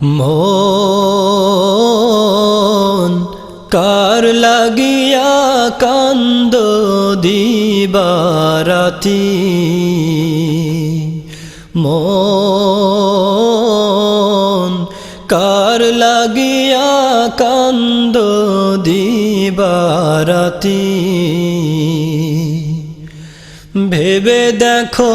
মন কার লাগিয়া কান্দ দিবারাতি? মন কার লাগিয়া কান্দ দিবারাতি? ভেবে দেখো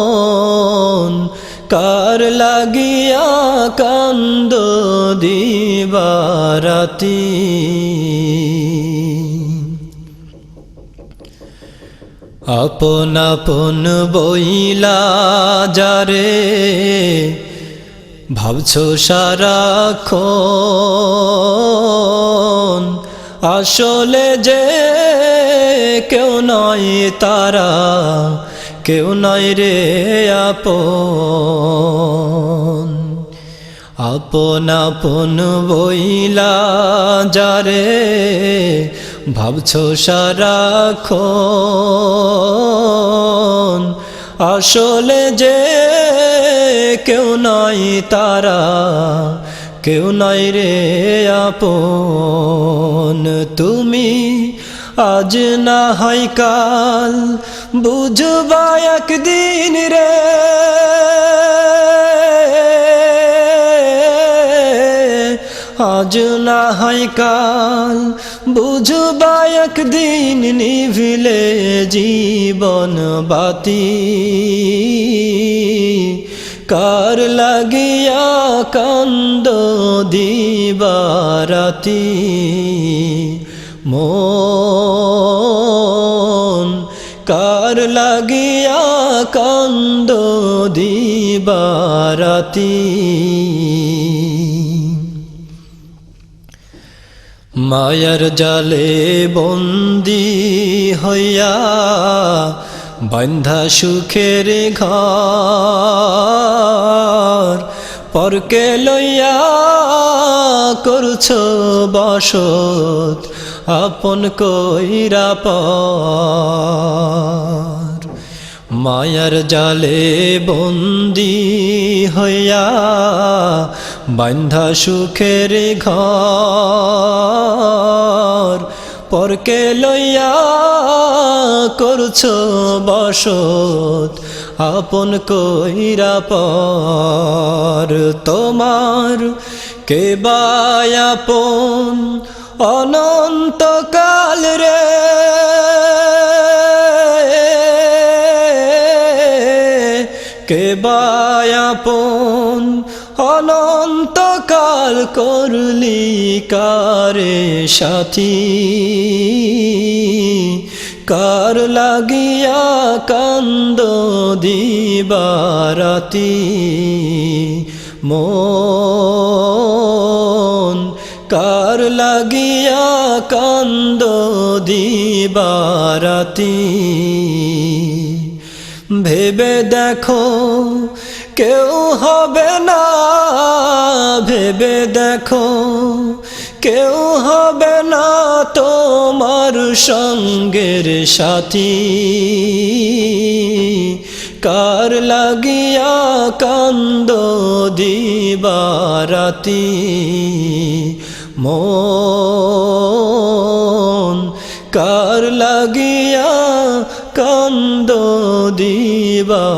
কার লাগিয়া কান্দ দিবারাতি? আপন আপন বইলা যারে, ভাবছ সারাক্ষণ। আসলে যে কেউ নয় তারা কেউ নয় রে আপন। আপন আপন বইলা যারে, ভাবছ সারাক্ষণ। আসলে যে কেউ নয় তারা, কেউ নয় রে আপন। তুমি আজ না হয় কাল বুঝবা একদিন রে। আজ না হয় কাল, বুঝবা একদিন নিভিলে জীবন বাতি। কার লাগিয়া কান্দ দিবারাতি কার লাগিয়া কান্দ দিবারাতি। মায়ার জালে বন্দি হইয়া বন্ধা সুখের ঘর পরকে লইয়া করছ বসত আপন কইরা পর মায়ার জালে বন্দি হইয়া বান্ধা সুখের ঘর পরকে লইয়া করছ বসত, আপন কইরা পর তোমার কে বায়াপন অনন্তকাল রে কে বায়াপন? অনন্তকাল করলি কারে সাথী? কার লাগিয়া কান্দ দিবারাতি? মন, কার লাগিয়া কান্দ দিবারাতি? ভেবে দেখো কেউ হবে না। ভেবে দেখো কেউ হবে না তোমার সঙ্গের সাথী। কার লাগিয়া কান্দ দিবারাতি? মন কার লাগিয়া কান্দ দিবারাতি।